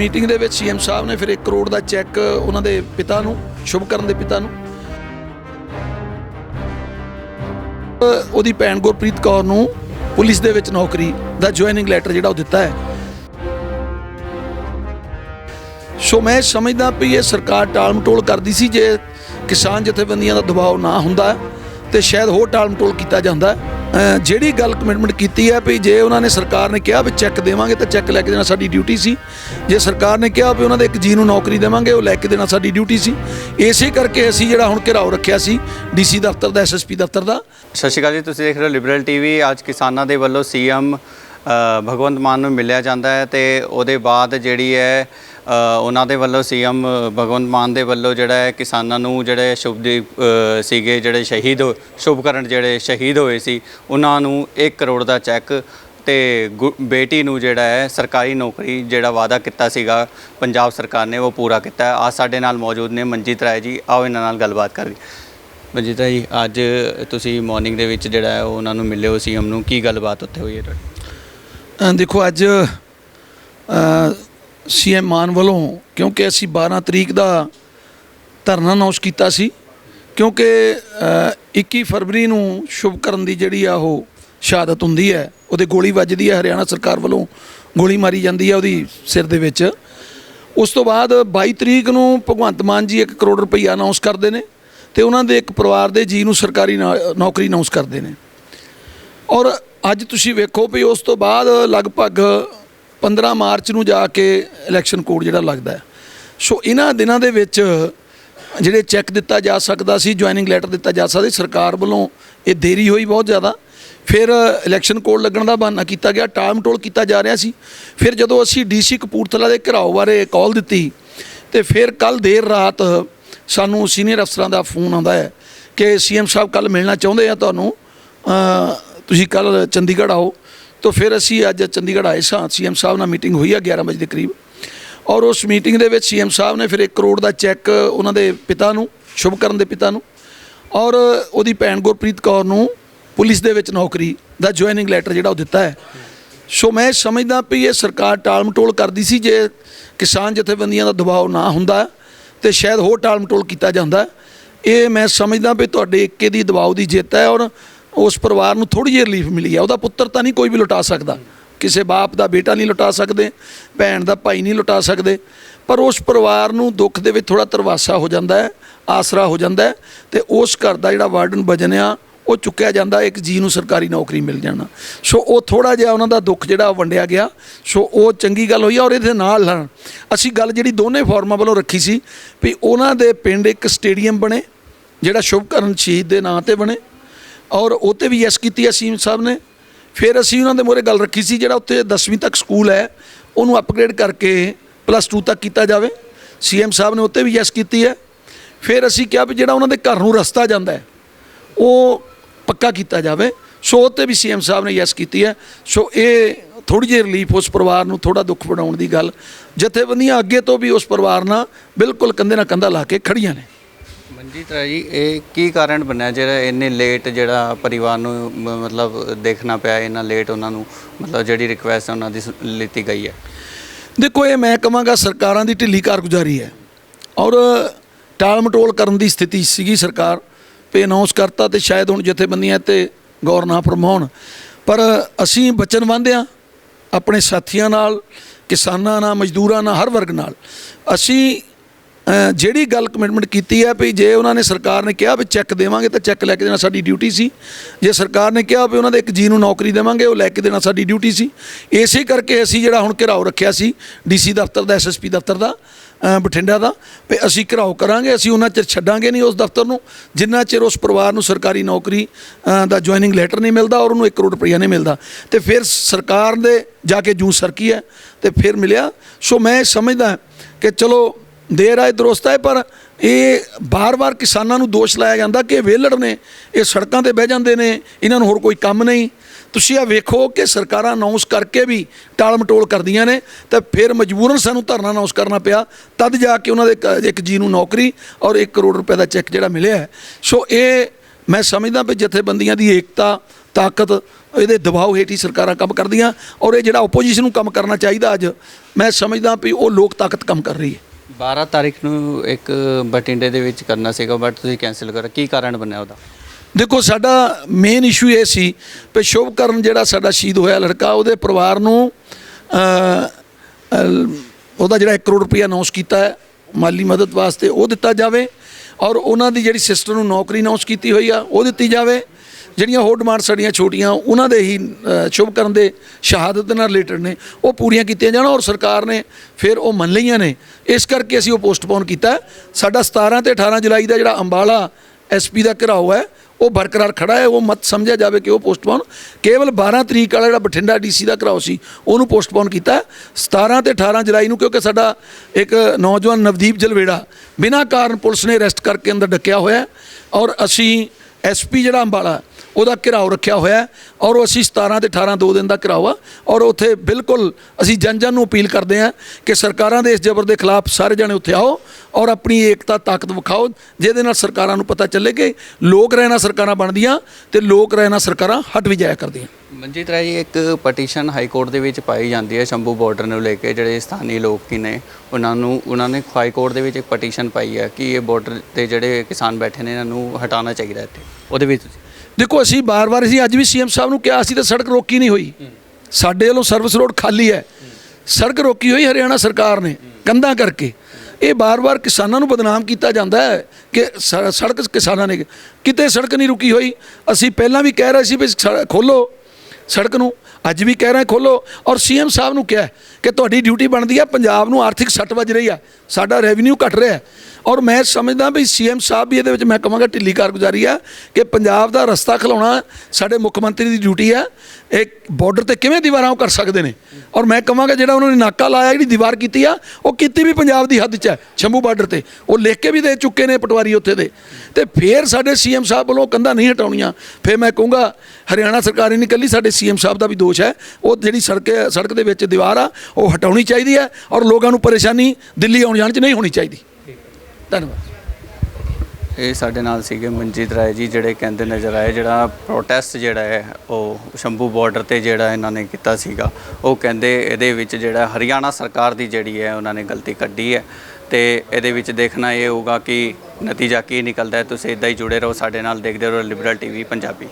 Meeting ਦੇ ਵਿੱਚ CM ਸਾਹਿਬ ਨੇ ਫਿਰ 1 ਕਰੋੜ ਦਾ ਚੈੱਕ ਉਹਨਾਂ ਦੇ ਪਿਤਾ ਨੂੰ ਸ਼ੁਭਕਰਨ ਦੇ ਪਿਤਾ ਨੂੰ। ਉਹਦੀ ਭੈਣ ਗੁਰਪ੍ਰੀਤ ਕੌਰ ਨੂੰ ਪੁਲਿਸ ਦੇ ਵਿੱਚ ਨੌਕਰੀ ਦਾ ਜੁਆਇਨਿੰਗ ਲੈਟਰ ਜਿਹੜਾ ਉਹ ਦਿੱਤਾ ਹੈ। ਸੋ ਮੈਂ ਸਮਝਦਾ ਵੀ ਇਹ ਸਰਕਾਰ ਟਾਲਮਟੋਲ ਕਰਦੀ ਸੀ ਜੇ ਕਿਸਾਨ ਜਥੇਬੰਦੀਆਂ ਦਾ ਦਬਾਅ ਨਾ ਹੁੰਦਾ ਤੇ ਸ਼ਾਇਦ ਹੋਰ ਟਾਲਮਟੋਲ ਕੀਤਾ ਜਾਂਦਾ। ਜਿਹੜੀ ਗੱਲ ਕਮਿਟਮੈਂਟ ਕੀਤੀ ਹੈ ਵੀ ਜੇ ਉਹਨਾਂ ਨੇ ਸਰਕਾਰ ਨੇ ਕਿਹਾ ਵੀ ਚੈੱਕ ਦੇਵਾਂਗੇ ਤਾਂ ਚੈੱਕ ਲੈ ਕੇ ਦੇਣਾ ਸਾਡੀ ਡਿਊਟੀ ਸੀ। ਜੇ ਸਰਕਾਰ ਨੇ ਕਿਹਾ ਵੀ ਉਹਨਾਂ ਦੇ ਇੱਕ ਜੀ ਨੂੰ ਨੌਕਰੀ ਦੇਵਾਂਗੇ, ਉਹ ਲੈ ਕੇ ਦੇਣਾ ਸਾਡੀ ਡਿਊਟੀ ਸੀ। ਇਸੇ ਕਰਕੇ ਅਸੀਂ ਜਿਹੜਾ ਹੁਣ ਘਿਰਾਓ ਰੱਖਿਆ ਸੀ ਡੀਸੀ ਦਫ਼ਤਰ ਦਾ ਐਸਐਸਪੀ ਦਫ਼ਤਰ ਦਾ। ਸਤਿ ਸ਼੍ਰੀ ਅਕਾਲ ਜੀ, ਤੁਸੀਂ ਦੇਖ ਰਹੇ ਹੋ ਲਿਬਰਲ ਟੀਵੀ ਅੱਜ ਕਿਸਾਨਾਂ ਦੇ ਵੱਲੋਂ ਸੀਐਮ ਭਗਵੰਤ ਮਾਨ ਨੂੰ ਮਿਲਿਆ ਜਾਂਦਾ ਹੈ ਤੇ ਉਹਦੇ ਬਾਅਦ ਜਿਹੜੀ ਹੈ ਉਹਨਾਂ ਦੇ ਵੱਲੋਂ ਸੀਐਮ ਭਗਵੰਤ ਮਾਨ ਦੇ ਵੱਲੋਂ ਜਿਹੜਾ ਹੈ ਕਿਸਾਨਾਂ ਨੂੰ ਜਿਹੜੇ ਸ਼ੁਭਦੀਪ ਸੀਗੇ ਜਿਹੜੇ ਸ਼ਹੀਦ ਹੋ- ਸ਼ੁਭਕਰਨ ਜਿਹੜੇ ਸ਼ਹੀਦ ਹੋਏ ਸੀ, ਉਹਨਾਂ ਨੂੰ 1 ਕਰੋੜ ਦਾ ਚੈੱਕ ਤੇ ਗੁ- ਬੇਟੀ ਨੂੰ ਜਿਹੜਾ ਹੈ ਸਰਕਾਰੀ ਨੌਕਰੀ ਜਿਹੜਾ ਵਾਅਦਾ ਕੀਤਾ ਸੀਗਾ, ਪੰਜਾਬ ਸਰਕਾਰ ਨੇ ਉਹ ਪੂਰਾ ਕੀਤਾ ਹੈ। ਸਾਡੇ ਨਾਲ ਮੌਜੂਦ ਨੇ ਮਨਜੀਤ ਰਾਏ ਜੀ, ਆਓ ਇਹਨਾਂ ਨਾਲ ਗੱਲਬਾਤ ਕਰੀਏ ਮਨਜੀਤ ਰਾਏ ਜੀ, ਅੱਜ ਤੁਸੀਂ ਮਾਰਨਿੰਗ ਦੇ ਵਿੱਚ ਜਿਹੜਾ ਹੈ ਉਹ ਉਹਨਾਂ ਨੂੰ ਮਿਲੇ ਹੋ ਸੀਐਮ ਨੂੰ, ਕੀ ਗੱਲਬਾਤ ਉੱਥੇ ਹੋਈ ਹੈ ਤੁਹਾਡੀ? ਦੇਖੋ, ਅੱਜ ਸੀਐਮ ਮਾਨ ਵੱਲੋਂ ਕਿਉਂਕਿ ਅਸੀਂ 12 ਤਰੀਕ ਦਾ ਧਰਨਾ ਅਨਾਉਂਸ ਕੀਤਾ ਸੀ ਕਿਉਂਕਿ ਅ, 21 ਫਰਵਰੀ ਨੂੰ ਸ਼ੁਭਕਰਨ ਦੀ ਜਿਹੜੀ ਆ ਉਹ ਸ਼ਹਾਦਤ ਹੁੰਦੀ ਹੈ ਉਹਦੇ ਗੋਲੀ ਵੱਜਦੀ ਹੈ ਹਰਿਆਣਾ ਸਰਕਾਰ ਵੱਲੋਂ ਗੋਲੀ ਮਾਰੀ ਜਾਂਦੀ ਹੈ ਉਹਦੀ ਸਿਰ ਦੇ ਵਿੱਚ। ਉਸ ਤੋਂ ਬਾਅਦ 22 ਤਰੀਕ ਨੂੰ ਭਗਵੰਤ ਮਾਨ ਜੀ 1 ਕਰੋੜ ਰੁਪਈਆ ਅਨਾਉਂਸ ਕਰਦੇ ਨੇ ਤੇ ਉਹਨਾਂ ਦੇ ਇੱਕ ਪਰਿਵਾਰ ਦੇ ਜੀ ਨੂੰ ਸਰਕਾਰੀ ਨੌ- ਨੌਕਰੀ ਅਨਾਉਂਸ ਕਰਦੇ ਨੇ। ਔਰ ਅੱਜ ਤੁਸੀਂ ਵੇਖੋ ਵੀ ਉਸ ਤੋਂ ਬਾਅਦ ਲਗਭਗ 15 ਮਾਰਚ ਨੂੰ ਜਾ ਕੇ ਇਲੈਕਸ਼ਨ ਕੋਡ ਜਿਹੜਾ ਲੱਗਦਾ ਹੈ। ਸੋ ਇਹਨਾਂ ਦਿਨਾਂ ਦੇ ਵਿੱਚ ਜਿਹੜੇ ਚੈੱਕ ਦਿੱਤਾ ਜਾ ਸਕਦਾ ਸੀ ਜੁਆਇਨਿੰਗ ਲੈਟਰ ਦਿੱਤਾ ਜਾ ਸਕਦਾ ਸਰਕਾਰ ਵੱਲੋਂ ਇਹ ਦੇਰੀ ਹੋਈ ਬਹੁਤ ਜ਼ਿਆਦਾ। ਫਿਰ ਇਲੈਕਸ਼ਨ ਕੋਡ ਲੱਗਣ ਦਾ ਬਹਾਨਾ ਕੀਤਾ ਗਿਆ ਟਾਈਮ ਟੋਲ ਕੀਤਾ ਜਾ ਰਿਹਾ ਸੀ। ਫਿਰ ਜਦੋਂ ਅਸੀਂ ਡੀਸੀ ਕਪੂਰਥਲਾ ਦੇ ਘਰਾਓ ਬਾਰੇ ਕਾਲ ਦਿੱਤੀ, ਤੇ ਫਿਰ ਕੱਲ ਦੇਰ ਰਾਤ ਸਾਨੂੰ ਸੀਨੀਅਰ ਅਫਸਰਾਂ ਦਾ ਫੋਨ ਆਉਂਦਾ ਹੈ ਕਿ ਸੀਐਮ ਸਾਹਿਬ ਕੱਲ ਮਿਲਣਾ ਚਾਹੁੰਦੇ ਆ ਤੁਹਾਨੂੰ। ਤੁਸੀਂ ਕੱਲ ਚੰਡੀਗੜ੍ਹ ਆਓ। ਤਾਂ ਫਿਰ ਅਸੀਂ ਅੱਜ ਚੰਡੀਗੜ੍ਹ ਆਏ ਸਾਂ ਸੀਐਮ ਸਾਹਿਬ ਨਾਲ ਮੀਟਿੰਗ ਹੋਈ ਆ 11 ਵਜੇ ਦੇ ਕਰੀਬ ਔਰ ਉਸ ਮੀਟਿੰਗ ਦੇ ਵਿੱਚ ਸੀਐਮ ਸਾਹਿਬ ਨੇ ਫਿਰ 1 ਕਰੋੜ ਦਾ ਚੈੱਕ ਉਹਨਾਂ ਦੇ ਪਿਤਾ ਨੂੰ ਸ਼ੁਭਕਰਨ ਦੇ ਪਿਤਾ ਨੂੰ ਔਰ ਉਹਦੀ ਭੈਣ ਗੁਰਪ੍ਰੀਤ ਕੌਰ ਨੂੰ ਪੁਲਿਸ ਦੇ ਵਿੱਚ ਨੌਕਰੀ ਦਾ ਜੁਆਇਨਿੰਗ ਲੈਟਰ ਜਿਹੜਾ ਉਹ ਦਿੱਤਾ ਹੈ ਸੋ ਮੈਂ ਸਮਝਦਾ ਵੀ ਇਹ ਸਰਕਾਰ ਟਾਲਮਟੋਲ ਕਰਦੀ ਸੀ ਜੇ ਕਿਸਾਨ ਜਥੇਬੰਦੀਆਂ ਦਾ ਦਬਾਅ ਨਾ ਹੁੰਦਾ ਤੇ ਸ਼ਾਇਦ ਹੋਰ ਟਾਲਮਟੋਲ ਕੀਤਾ ਜਾਂਦਾ ਇਹ ਮੈਂ ਸਮਝਦਾ ਵੀ ਤੁਹਾਡੇ ਇੱਕੇ ਦੀ ਦਬਾਅ ਦੀ ਜਿੱਤ ਹੈ ਔਰ ਉਸ ਪਰਿਵਾਰ ਨੂੰ ਥੋੜੀ ਜਿਹੀ ਰਿਲੀਫ ਮਿਲੀ ਹੈ। ਉਹਦਾ ਪੁੱਤਰ ਤਾਂ ਨਹੀਂ ਕੋਈ ਵੀ ਲੁਟਾ ਸਕਦਾ। ਕਿਸੇ ਬਾਪ ਦਾ ਬੇਟਾ ਨਹੀਂ ਲੁਟਾ ਸਕਦੇ, ਭੈਣ ਦਾ ਭਾਈ ਨਹੀਂ ਲੁਟਾ ਸਕਦੇ। ਪਰ ਉਸ ਪਰਿਵਾਰ ਨੂੰ ਦੁੱਖ ਦੇ ਵਿੱਚ ਥੋੜਾ ਤਰਵਾਸਾ ਹੋ ਜਾਂਦਾ ਹੈ, ਆਸਰਾ ਹੋ ਜਾਂਦਾ ਹੈ ਤੇ ਉਸ ਘਰ ਦਾ ਜਿਹੜਾ ਵਾਰਡਨ ਬਜਨਿਆ ਉਹ ਚੁੱਕਿਆ ਜਾਂਦਾ, ਇੱਕ ਜੀ ਨੂੰ ਸਰਕਾਰੀ ਨੌਕਰੀ ਮਿਲ ਜਾਣਾ। ਸੋ ਉਹ ਥੋੜਾ ਜਿਹਾ ਉਹਨਾਂ ਦਾ ਦੁੱਖ ਜਿਹੜਾ ਵੰਡਿਆ ਗਿਆ। ਸੋ ਉਹ ਚੰਗੀ ਗੱਲ ਹੋਈ ਔਰ ਇਹਦੇ ਨਾਲ ਨਾਲ ਅਸੀਂ ਗੱਲ ਜਿਹੜੀ ਦੋਨੇ ਫੋਰਮਾਂ ਵੱਲੋਂ ਰੱਖੀ ਸੀ ਵੀ ਉਹਨਾਂ ਦੇ ਪਿੰਡ ਇੱਕ ਸਟੇਡੀਅਮ ਬਣੇ, ਜਿਹੜਾ ਸ਼ੁਭਕਰਨ ਸ਼ਹੀਦ ਦੇ ਨਾਂ ਤੇ ਬਣੇ। ਔਰ ਉਹ ਤੇ ਵੀ ਯੈਸ ਕੀਤੀ ਹੈ ਸੀਮ ਸਾਹਿਬ ਨੇ। ਫਿਰ ਅਸੀਂ ਉਹਨਾਂ ਦੇ ਮੋਰੇ ਗੱਲ ਰੱਖੀ ਸੀ, ਜਿਹੜਾ ਉੱਥੇ 10ਵੀਂ ਤੱਕ ਸਕੂਲ ਹੈ, ਉਹਨੂੰ ਅਪਗ੍ਰੇਡ ਕਰਕੇ ਪਲੱਸ 2 ਤੱਕ ਕੀਤਾ ਜਾਵੇ। ਸੀਐਮ ਸਾਹਿਬ ਨੇ ਉੱਤੇ ਵੀ ਯੈਸ ਕੀਤੀ ਹੈ। ਫਿਰ ਅਸੀਂ ਕਿਹਾ ਵੀ ਜਿਹੜਾ ਉਹਨਾਂ ਦੇ ਘਰ ਨੂੰ ਰਸਤਾ ਜਾਂਦਾ ਹੈ, ਉਹ ਪੱਕਾ ਕੀਤਾ ਜਾਵੇ। ਸੋ ਉਹ ਤੇ ਵੀ ਸੀਐਮ ਸਾਹਿਬ ਨੇ ਯੈਸ ਕੀਤੀ ਹੈ। ਸੋ ਇਹ ਥੋੜੀ ਜਿਹੀ ਰਿਲੀਫ ਉਸ ਪਰਿਵਾਰ ਨੂੰ ਥੋੜਾ ਦੁੱਖ ਵਡਾਉਣ ਦੀ ਗੱਲ। ਜਥੇਬੰਦੀਆਂ ਅੱਗੇ ਤੋਂ ਵੀ ਉਸ ਪਰਿਵਾਰ ਨਾਲ ਬਿਲਕੁਲ ਕੰਧੇ ਨਾਲ ਕੰਧਾ ਲਾ ਕੇ ਖੜੀਆਂ ਨੇ। ਜੀ ਰਾਏ ਜੀ, ਇਹ ਕੀ ਕਾਰਨ ਬਣਿਆ ਜਿਹੜਾ ਇੰਨੇ ਲੇਟ ਜਿਹੜਾ ਪਰਿਵਾਰ ਨੂੰ, ਮ- ਮਤਲਬ ਦੇਖਣਾ ਪਿਆ, ਇੰਨਾ ਲੇਟ ਉਹਨਾਂ ਨੂੰ, ਮਤਲਬ ਜਿਹੜੀ ਰਿਕੁਐਸਟ ਉਹਨਾਂ ਦੀ ਸੁ- ਲਿੱਤੀ ਗਈ ਹੈ? ਦੇਖੋ, ਇਹ ਮੈਂ ਕਹਾਂਗਾ ਸਰਕਾਰਾਂ ਦੀ ਢਿੱਲੀ ਕਾਰਗੁਜ਼ਾਰੀ ਹੈ। ਔਰ ਟਾਲ ਮਟੋਲ ਕਰਨ ਦੀ ਸਥਿਤੀ ਸੀਗੀ ਸਰਕਾਰ ਪੇ ਅਨਾਉਂਸ ਕਰਤਾ ਤੇ ਸ਼ਾਇਦ ਹੁਣ ਜਥੇਬੰਦੀਆਂ ਤੇ ਗੌਰ ਨਾ ਫਰਮਾਉਣ। ਪਰ ਅਸੀਂ ਵਚਨਬੱਧ ਹਾਂ ਆਪਣੇ ਸਾਥੀਆਂ ਨਾਲ, ਕਿਸਾਨਾਂ ਨਾਲ, ਮਜ਼ਦੂਰਾਂ ਨਾਲ, ਹਰ ਵਰਗ ਨਾਲ। ਅਸੀਂ ਜਿਹੜੀ ਗੱਲ ਕਮਿਟਮੈਂਟ ਕੀਤੀ ਹੈ ਵੀ ਜੇ ਉਹਨਾਂ ਨੇ ਸਰਕਾਰ ਨੇ ਕਿਹਾ ਵੀ ਚੈੱਕ ਦੇਵਾਂਗੇ ਤਾਂ ਚੈੱਕ ਲੈ ਕੇ ਦੇਣਾ ਸਾਡੀ ਡਿਊਟੀ ਸੀ। ਜੇ ਸਰਕਾਰ ਨੇ ਕਿਹਾ ਵੀ ਉਹਨਾਂ ਦੇ ਇੱਕ ਜੀ ਨੂੰ ਨੌਕਰੀ ਦੇਵਾਂਗੇ, ਉਹ ਲੈ ਕੇ ਦੇਣਾ ਸਾਡੀ ਡਿਊਟੀ ਸੀ। ਇਸੇ ਕਰਕੇ ਅਸੀਂ ਜਿਹੜਾ ਹੁਣ ਘਿਰਾਓ ਰੱਖਿਆ ਸੀ ਡੀਸੀ ਦਫ਼ਤਰ ਦਾ ਐਸਐਸਪੀ ਦਫ਼ਤਰ ਦਾ ਬਠਿੰਡਾ ਦਾ, ਵੀ ਅਸੀਂ ਘਿਰਾਓ ਕਰਾਂਗੇ, ਅਸੀਂ ਉਹਨਾਂ ਚਿਰ ਛੱਡਾਂਗੇ ਨਹੀਂ ਉਸ ਦਫ਼ਤਰ ਨੂੰ। ਜਿੰਨਾ ਚਿਰ ਉਸ ਪਰਿਵਾਰ ਨੂੰ ਸਰਕਾਰੀ ਨੌਕਰੀ ਦਾ ਜੁਆਇਨਿੰਗ ਲੈਟਰ ਨਹੀਂ ਮਿਲਦਾ ਔਰ ਉਹਨੂੰ 1 ਕਰੋੜ ਰੁਪਈਆ ਨਹੀਂ ਮਿਲਦਾ। ਤੇ ਫਿਰ ਸਰਕਾਰ ਦੇ ਜਾ ਕੇ ਜੂ ਸਰਕੀ ਹੈ ਤੇ ਫਿਰ ਮਿਲਿਆ। ਸੋ ਮੈਂ ਸਮਝਦਾ ਕਿ ਚਲੋ ਦੇਰ ਆਏ ਦਰੁਸਤ ਹੈ ਪਰ ਇਹ ਬਾਰ-ਬਾਰ ਕਿਸਾਨਾਂ ਨੂੰ ਦੋਸ਼ ਲਾਇਆ ਜਾਂਦਾ ਕਿ ਇਹ ਵਿਹਲੜ ਨੇ, ਇਹ ਸੜਕਾਂ ਤੇ ਬਹਿ ਜਾਂਦੇ ਨੇ, ਇਹਨਾਂ ਨੂੰ ਹੋਰ ਕੋਈ ਕੰਮ ਨਹੀਂ ਤੁਸੀਂ ਆ ਵੇਖੋ ਕਿ ਸਰਕਾਰਾਂ ਅਨਾਉਂਸ ਕਰਕੇ ਵੀ ਟਾਲ ਮਟੋਲ ਕਰਦੀਆਂ ਨੇ, ਤਾਂ ਫਿਰ ਮਜਬੂਰਨ ਸਾਨੂੰ ਧਰਨਾ ਅਨਾਉਂਸ ਕਰਨਾ ਪਿਆ, ਤਦ ਜਾ ਕੇ ਉਹਨਾਂ ਦੇ ਇੱਕ- ਇੱਕ ਜੀ ਨੂੰ ਨੌਕਰੀ ਔਰ 1 ਕਰੋੜ ਰੁਪਏ ਦਾ ਚੈੱਕ ਜਿਹੜਾ ਮਿਲਿਆ ਹੈ। ਸੋ ਇਹ ਮੈਂ ਸਮਝਦਾ ਵੀ ਜਥੇਬੰਦੀਆਂ ਦੀ ਏਕਤਾ, ਤਾਕਤ, ਇਹਦੇ ਦਬਾਅ ਹੇਠ ਹੀ ਸਰਕਾਰਾਂ ਕੰਮ ਕਰਦੀਆਂ ਔਰ ਇਹ ਜਿਹੜਾ ਆਪੋਜੀਸ਼ਨ ਨੂੰ ਕੰਮ ਕਰਨਾ ਚਾਹੀਦਾ ਅੱਜ, ਮੈਂ ਸਮਝਦਾ ਵੀ ਉਹ ਲੋਕ ਤਾਕਤ ਕੰਮ ਕਰ ਰਹੀ ਹੈ 12 ਤਾਰੀਖ ਨੂੰ ਇੱਕ ਬਠਿੰਡੇ ਦੇ ਵਿੱਚ ਕਰਨਾ ਸੀਗਾ ਬਟ ਤੁਸੀਂ ਕੈਨਸਲ ਕਰ। ਕੀ ਕਾਰਨ ਬਣਿਆ ਉਹਦਾ? ਦੇਖੋ, ਸਾਡਾ ਮੇਨ ਇਸ਼ੂ ਇਹ ਸੀ ਕਿ ਸ਼ੁਭਕਰਨ ਜਿਹੜਾ ਸਾਡਾ ਸ਼ਹੀਦ ਹੋਇਆ ਲੜਕਾ, ਉਹਦੇ ਪਰਿਵਾਰ ਨੂੰ ਉਹਦਾ ਜਿਹੜਾ 1 ਕਰੋੜ ਰੁਪਇਆ ਅਨਾਉਂਸ ਕੀਤਾ ਹੈ, ਮਾਲੀ ਮਦਦ ਵਾਸਤੇ ਉਹ ਦਿੱਤਾ ਜਾਵੇ ਔਰ ਉਹਨਾਂ ਦੀ ਜਿਹੜੀ ਸਿਸਟਰ ਨੂੰ ਨੌਕਰੀ ਅਨਾਉਂਸ ਕੀਤੀ ਹੋਈ ਆ, ਉਹ ਦਿੱਤੀ ਜਾਵੇ। ਜਿਹੜੀਆਂ ਹੋਰ ਡਿਮਾਂਡ ਸਾਡੀਆਂ ਛੋਟੀਆਂ, ਉਹਨਾਂ ਦੇ ਹੀ ਸ਼ੁਭ ਕਰਨ ਦੇ ਸ਼ਹਾਦਤ ਦੇ ਨਾਲ ਰਿਲੇਟਡ ਨੇ, ਉਹ ਪੂਰੀਆਂ ਕੀਤੀਆਂ ਜਾਣ ਔਰ ਸਰਕਾਰ ਨੇ ਫਿਰ ਉਹ ਮੰਨ ਲਈਆਂ ਨੇ। ਇਸ ਕਰਕੇ ਅਸੀਂ ਉਹ ਪੋਸਟਪੋਨ ਕੀਤਾ। ਸਾਡਾ 17 ਤੇ 18 ਜੁਲਾਈ ਦਾ ਜਿਹੜਾ ਅੰਬਾਲਾ ਐਸਪੀ ਦਾ ਘਿਰਾਓ ਹੈ, ਉਹ ਬਰਕਰਾਰ ਖੜਾ ਹੈ। ਉਹ ਮਤ ਸਮਝਿਆ ਜਾਵੇ ਕਿ ਉਹ ਪੋਸਟਪੋਨ ਕੇਵਲ 12 ਤਰੀਕ ਵਾਲਾ ਜਿਹੜਾ ਬਠਿੰਡਾ ਡੀਸੀ ਦਾ ਘਿਰਾਓ ਸੀ, ਉਹਨੂੰ ਪੋਸਟਪੋਨ ਕੀਤਾ। ਹੈ। 17 ਤੇ 18 ਜੁਲਾਈ ਨੂੰ, ਕਿਉਂਕਿ ਸਾਡਾ ਇੱਕ ਨੌਜਵਾਨ ਨਵਦੀਪ ਜਲਵੇੜਾ ਬਿਨਾਂ ਕਾਰਨ ਪੁਲਿਸ ਨੇ ਅਰੈਸਟ ਕਰਕੇ ਅੰਦਰ ਡੱਕਿਆ ਹੋਇਆ ਔਰ ਅਸੀਂ ਐਸਪੀ ਜਿਹੜਾ ਅੰਬਾਲਾ ਉਹਦਾ ਘਿਰਾਓ ਰੱਖਿਆ ਹੋਇਆ ਔਰ ਉਹ ਅਸੀਂ 17 ਤੇ 18 ਦੋ ਦਿਨ ਦਾ ਘਿਰਾਓ ਆ ਔਰ ਉੱਥੇ ਬਿਲਕੁਲ ਅਸੀਂ ਜਨ ਜਨ ਨੂੰ ਅਪੀਲ ਕਰਦੇ ਹਾਂ ਕਿ ਸਰਕਾਰਾਂ ਦੇ ਇਸ ਜ਼ਬਰ ਦੇ ਖਿਲਾਫ ਸਾਰੇ ਜਣੇ ਉੱਥੇ ਆਓ ਔਰ ਆਪਣੀ ਏਕਤਾ, ਤਾਕਤ ਵਿਖਾਓ, ਜਿਹਦੇ ਨਾਲ ਸਰਕਾਰਾਂ ਨੂੰ ਪਤਾ ਚੱਲੇ ਕਿ ਲੋਕ ਰਹਿਣਾ ਸਰਕਾਰਾਂ ਬਣਦੀਆਂ ਤੇ ਲੋਕ ਰਹਿਣਾ ਸਰਕਾਰਾਂ ਹਟ ਵੀ ਜਾਇਆ ਕਰਦੀਆਂ। ਮਨਜੀਤ ਰਾਏ ਜੀ, ਇੱਕ ਪਟੀਸ਼ਨ ਹਾਈ ਕੋਰਟ ਦੇ ਵਿੱਚ ਪਾਈ ਜਾਂਦੀ ਹੈ ਸ਼ੰਭੂ ਬਾਰਡਰ ਨੂੰ ਲੈ ਕੇ, ਜਿਹੜੇ ਸਥਾਨੀ ਲੋਕ ਕੀ ਨੇ, ਉਹਨਾਂ ਨੂੰ, ਉਹਨਾਂ ਨੇ ਹਾਈ ਕੋਰਟ ਦੇ ਵਿੱਚ ਇੱਕ ਪਟੀਸ਼ਨ ਪਾਈ ਹੈ ਕਿ ਇਹ ਬਾਰਡਰ ਤੇ ਜਿਹੜੇ ਕਿਸਾਨ ਬੈਠੇ ਨੇ, ਇਹਨਾਂ ਨੂੰ ਹਟਾਉਣਾ ਚਾਹੀਦਾ ਇੱਥੇ। ਉਹਦੇ ਵਿੱਚ ਦੇਖੋ, ਅਸੀਂ ਬਾਰ-ਬਾਰ ਅਸੀਂ ਅੱਜ ਵੀ ਸੀਐਮ ਸਾਹਿਬ ਨੂੰ ਕਿਹਾ ਸੀ ਤਾਂ ਸੜਕ ਰੋਕੀ ਨਹੀਂ ਹੋਈ। ਸਾਡੇ ਵੱਲੋਂ ਸਰਵਿਸ ਰੋਡ ਖਾਲੀ ਹੈ। ਸੜਕ ਰੋਕੀ ਹੋਈ ਹਰਿਆਣਾ ਸਰਕਾਰ ਨੇ, ਕੰਧਾਂ ਕਰਕੇ। ਇਹ ਬਾਰ-ਬਾਰ ਕਿਸਾਨਾਂ ਨੂੰ ਬਦਨਾਮ ਕੀਤਾ ਜਾਂਦਾ ਹੈ ਕਿ ਸ- ਸੜਕ ਕਿਸਾਨਾਂ ਨੇ, ਕਿਤੇ ਸੜਕ ਨਹੀਂ ਰੁਕੀ ਹੋਈ। ਅਸੀਂ ਪਹਿਲਾਂ ਵੀ ਕਹਿ ਰਹੇ ਸੀ ਵੀ ਸੜ- ਖੋਲੋ ਸੜਕ ਨੂੰ, ਅੱਜ ਵੀ ਕਹਿ ਰਹੇ ਖੋਲੋ। ਔਰ ਸੀਐਮ ਸਾਹਿਬ ਨੂੰ ਕਿਹਾ ਕਿ ਤੁਹਾਡੀ ਡਿਊਟੀ ਬਣਦੀ ਹੈ, ਪੰਜਾਬ ਨੂੰ ਆਰਥਿਕ ਸੱਟ ਵੱਜ ਰਹੀ ਆ। ਸਾਡਾ ਰੈਵਨਿਊ ਘਟ ਰਿਹਾ ਹੈ। ਔਰ ਮੈਂ ਸਮਝਦਾ ਵੀ ਸੀਐਮ ਸਾਹਿਬ ਵੀ ਇਹਦੇ ਵਿੱਚ ਮੈਂ ਕਹਾਂਗਾ ਢਿੱਲੀ ਕਾਰਗੁਜ਼ਾਰੀ ਆ ਕਿ ਪੰਜਾਬ ਦਾ ਰਸਤਾ ਖਲਾਉਣਾ ਸਾਡੇ ਮੁੱਖ ਮੰਤਰੀ ਦੀ ਡਿਊਟੀ ਆ। ਇਹ ਬਾਰਡਰ ਤੇ ਕਿਵੇਂ ਦੀਵਾਰਾਂ ਉਹ ਕਰ ਸਕਦੇ ਨੇ? ਔਰ ਮੈਂ ਕਹਾਂਗਾ ਜਿਹੜਾ ਉਹਨਾਂ ਨੇ ਨਾਕਾ ਲਾਇਆ, ਜਿਹੜੀ ਦੀਵਾਰ ਕੀਤੀ ਆ, ਉਹ ਕੀਤੀ ਵੀ ਪੰਜਾਬ ਦੀ ਹੱਦ 'ਚ ਹੈ, ਸ਼ੰਭੂ ਬਾਰਡਰ ਤੇ। ਉਹ ਲਿਖ ਕੇ ਵੀ ਦੇ ਚੁੱਕੇ ਨੇ ਪਟਵਾਰੀ ਉੱਥੇ ਦੇ। ਤੇ ਫੇਰ ਸਾਡੇ ਸੀਐਮ ਸਾਹਿਬ ਵੱਲੋਂ ਕੰਧਾਂ ਨਹੀਂ ਹਟਾਉਣੀਆਂ। ਫੇਰ ਮੈਂ ਕਹੂੰਗਾ, ਹਰਿਆਣਾ ਸਰਕਾਰ ਨਹੀਂ ਇਕੱਲੀ ਸਾਡੇ ਸੀਐਮ ਸਾਹਿਬ ਦਾ ਵੀ ਦੋਸ਼ ਹੈ। ਉਹ ਜਿਹੜੀ ਸੜਕ ਸੜਕ ਦੇ ਵਿੱਚ ਦੀਵਾਰ ਆ, ਉਹ ਹਟਾਉਣੀ ਚਾਹੀਦੀ ਹੈ। ਔਰ ਲੋਕਾਂ ਨੂੰ ਪਰੇਸ਼ਾਨੀ ਦਿੱਲੀ ਆਉਣ ਜਾਣ 'ਚ ਨਹੀਂ ਹੋਣੀ ਚਾਹੀਦੀ। ਧੰਨਵਾਦ। ਇਹ ਸਾਡੇ ਨਾਲ ਸੀਗੇ ਮਨਜੀਤ ਰਾਏ ਜੀ, ਜਿਹੜੇ ਕਹਿੰਦੇ ਨਜ਼ਰ ਆਏ, ਜਿਹੜਾ ਪ੍ਰੋਟੈਸਟ ਜਿਹੜਾ ਹੈ, ਉਹ ਸ਼ੰਭੂ ਬਾਰਡਰ ਤੇ ਜਿਹੜਾ ਇਹਨਾਂ ਨੇ ਕੀਤਾ ਸੀਗਾ, ਉਹ ਕਹਿੰਦੇ ਇਹਦੇ ਵਿੱਚ ਜਿਹੜਾ ਹਰਿਆਣਾ ਸਰਕਾਰ ਦੀ ਜਿਹੜੀ ਹੈ, ਉਹਨਾਂ ਨੇ ਗਲਤੀ ਕੱਢੀ ਹੈ। ਤੇ ਇਹਦੇ ਵਿੱਚ ਦੇਖਣਾ ਇਹ ਹੋਊਗਾ ਕਿ ਨਤੀਜਾ ਕੀ ਨਿਕਲਦਾ ਹੈ। ਤੁਸੀਂ ਇਦਾਂ ਹੀ ਜੁੜੇ ਰਹੋ, ਸਾਡੇ ਨਾਲ ਦੇਖਦੇ ਰਹੋ ਲਿਬਰਲ ਟੀਵੀ ਪੰਜਾਬੀ।